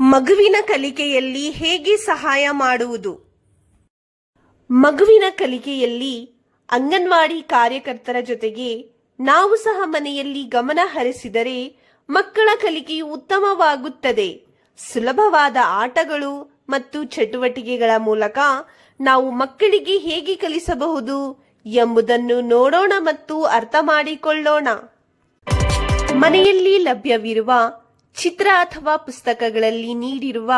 ಮಗುವಿನ ಕಲಿಕೆಯಲ್ಲಿ ಹೇಗೆ ಸಹಾಯ ಮಾಡುವುದು? ಮಗುವಿನ ಕಲಿಕೆಯಲ್ಲಿ ಅಂಗನವಾಡಿ ಕಾರ್ಯಕರ್ತರ ಜೊತೆಗೆ ನಾವು ಸಹ ಮನೆಯಲ್ಲಿ ಗಮನ ಹರಿಸಿದರೆ ಮಕ್ಕಳ ಕಲಿಕೆಯು ಉತ್ತಮವಾಗುತ್ತದೆ. ಸುಲಭವಾದ ಆಟಗಳು ಮತ್ತು ಚಟುವಟಿಕೆಗಳ ಮೂಲಕ ನಾವು ಮಕ್ಕಳಿಗೆ ಹೇಗೆ ಕಲಿಸಬಹುದು ಎಂಬುದನ್ನು ನೋಡೋಣ ಮತ್ತು ಅರ್ಥ ಮಾಡಿಕೊಳ್ಳೋಣ. ಮನೆಯಲ್ಲಿ ಲಭ್ಯವಿರುವ ಚಿತ್ರ ಅಥವಾ ಪುಸ್ತಕಗಳಲ್ಲಿ ನೀಡಿರುವ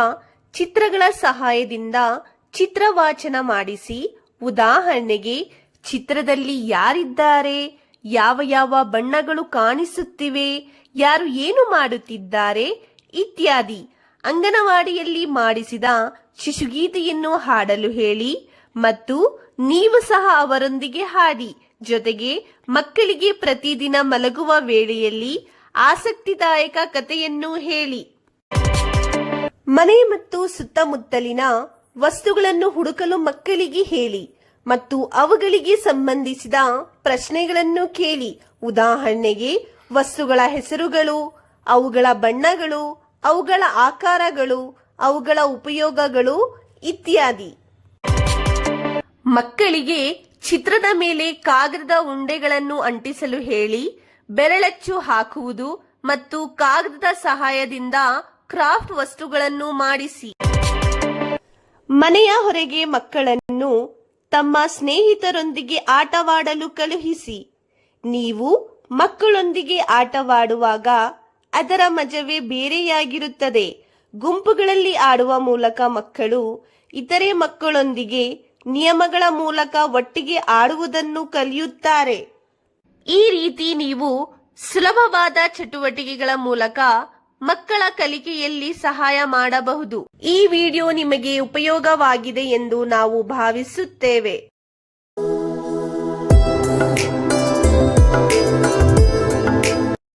ಚಿತ್ರಗಳ ಸಹಾಯದಿಂದ ಚಿತ್ರವಾಚನ ಮಾಡಿಸಿ, ಉದಾಹರಣೆಗೆ, ಚಿತ್ರದಲ್ಲಿ ಯಾರಿದ್ದಾರೆ, ಯಾವ ಯಾವ ಬಣ್ಣಗಳು ಕಾಣಿಸುತ್ತಿವೆ, ಯಾರು ಏನು ಮಾಡುತ್ತಿದ್ದಾರೆ ಇತ್ಯಾದಿ ಅಂಗನವಾಡಿಯಲ್ಲಿ ಮಾಡಿಸಿದ ಶಿಶುಗೀತೆಯನ್ನು ಹಾಡಲು ಹೇಳಿ ಮತ್ತು ನೀವು ಸಹ ಅವರೊಂದಿಗೆ ಹಾಡಿ. ಜೊತೆಗೆ ಮಕ್ಕಳಿಗೆ ಪ್ರತಿದಿನ ಮಲಗುವ ವೇಳೆಯಲ್ಲಿ ಆಸಕ್ತಿದಾಯಕ ಕಥೆಯನ್ನು ಹೇಳಿ. ಮನೆ ಮತ್ತು ಸುತ್ತಮುತ್ತಲಿನ ವಸ್ತುಗಳನ್ನು ಹುಡುಕಲು ಮಕ್ಕಳಿಗೆ ಹೇಳಿ ಮತ್ತು ಅವುಗಳಿಗೆ ಸಂಬಂಧಿಸಿದ ಪ್ರಶ್ನೆಗಳನ್ನು ಕೇಳಿ. ಉದಾಹರಣೆಗೆ, ವಸ್ತುಗಳ ಹೆಸರುಗಳು, ಅವುಗಳ ಬಣ್ಣಗಳು, ಅವುಗಳ ಆಕಾರಗಳು, ಅವುಗಳ ಉಪಯೋಗಗಳು ಇತ್ಯಾದಿ. ಮಕ್ಕಳಿಗೆ ಚಿತ್ರದ ಮೇಲೆ ಕಾಗದದ ಉಂಡೆಗಳನ್ನು ಅಂಟಿಸಲು ಹೇಳಿ ಬೆರಳಚ್ಚು ಹಾಕುವುದು ಮತ್ತು ಕಾಗದದ ಸಹಾಯದಿಂದ ಕ್ರಾಫ್ಟ್ ವಸ್ತುಗಳನ್ನು ಮಾಡಿಸಿ. ಮನೆಯ ಹೊರಗೆ ಮಕ್ಕಳನ್ನು ತಮ್ಮ ಸ್ನೇಹಿತರೊಂದಿಗೆ ಆಟವಾಡಲು ಕಳುಹಿಸಿ. ನೀವು ಮಕ್ಕಳೊಂದಿಗೆ ಆಟವಾಡುವಾಗ ಅದರ ಮಜವೇ ಬೇರೆಯಾಗಿರುತ್ತದೆ. ಗುಂಪುಗಳಲ್ಲಿ ಆಡುವ ಮೂಲಕ ಮಕ್ಕಳು ಇತರೆ ಮಕ್ಕಳೊಂದಿಗೆ ನಿಯಮಗಳ ಮೂಲಕ ಒಟ್ಟಿಗೆ ಆಡುವುದನ್ನು ಕಲಿಯುತ್ತಾರೆ. ಈ ರೀತಿ ನೀವು ಸುಲಭವಾದ ಚಟುವಟಿಕೆಗಳ ಮೂಲಕ ಮಕ್ಕಳ ಕಲಿಕೆಯಲ್ಲಿ ಸಹಾಯ ಮಾಡಬಹುದು. ಈ ವಿಡಿಯೋ ನಿಮಗೆ ಉಪಯೋಗವಾಗಿದೆ ಎಂದು ನಾವು ಭಾವಿಸುತ್ತೇವೆ.